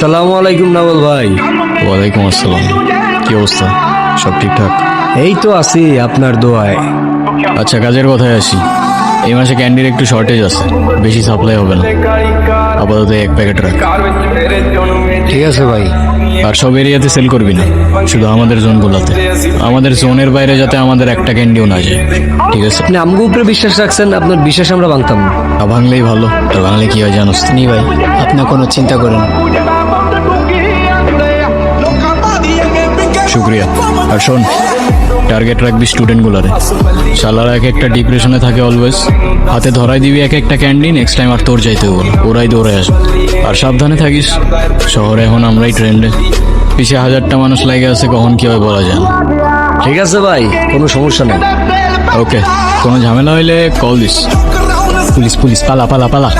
সালামু আলাইকুম নাবল ভাই। ওয়ালাইকুম আসসালাম। কি অবস্থা? সব ঠিকঠাক? এই তো আছি আপনার দোয়ায়। আচ্ছা কাজের কথায় আসি। এই মাসে ক্যান্ডির একটু শর্টেজ আছে। বেশি সাপ্লাই হবে না। আপাতত এক প্যাকেট রাখ। ঠিক আছে ভাই। আর সব এরিয়াতে সেল করবি না শুধু আমাদের জোনগুলোতে আমাদের জোনের বাইরে যাতে আমাদের একটা ক্যান্ডিও না যায় ঠিক আছে আপনি আমগো উপরে বিশ্বাস রাখছেন আপনার বিশ্বাস আমরা ভাঙতাম না ভাঙলেই ভালো আর ভাঙলে কি হয় জানো? নি ভাই আপনি কোনো চিন্তা করেন না। শুক্রিয়া আর শোন টার্গেট রাখবি স্টুডেন্টগুলোরে শালারা এক একটা ডিপ্রেশনে থাকে অলওয়েজ হাতে ধরাই দিবি এক একটা ক্যান্ডি নেক্সট টাইম আর তোর যাইতে বল ওরাই দৌড়ে আসবে। আর সাবধানে থাকিস। শহরে এখন আমরাই ট্রেন্ডে পিছিয়ে হাজারটা মানুষ লাগে আছে কখন কি হয় বলা যায় ঠিক আছে ভাই কোনো সমস্যা নেই। ওকে কোনো ঝামেলা হইলে কল দিস। পুলিশ পুলিশ পালা পালা পালা।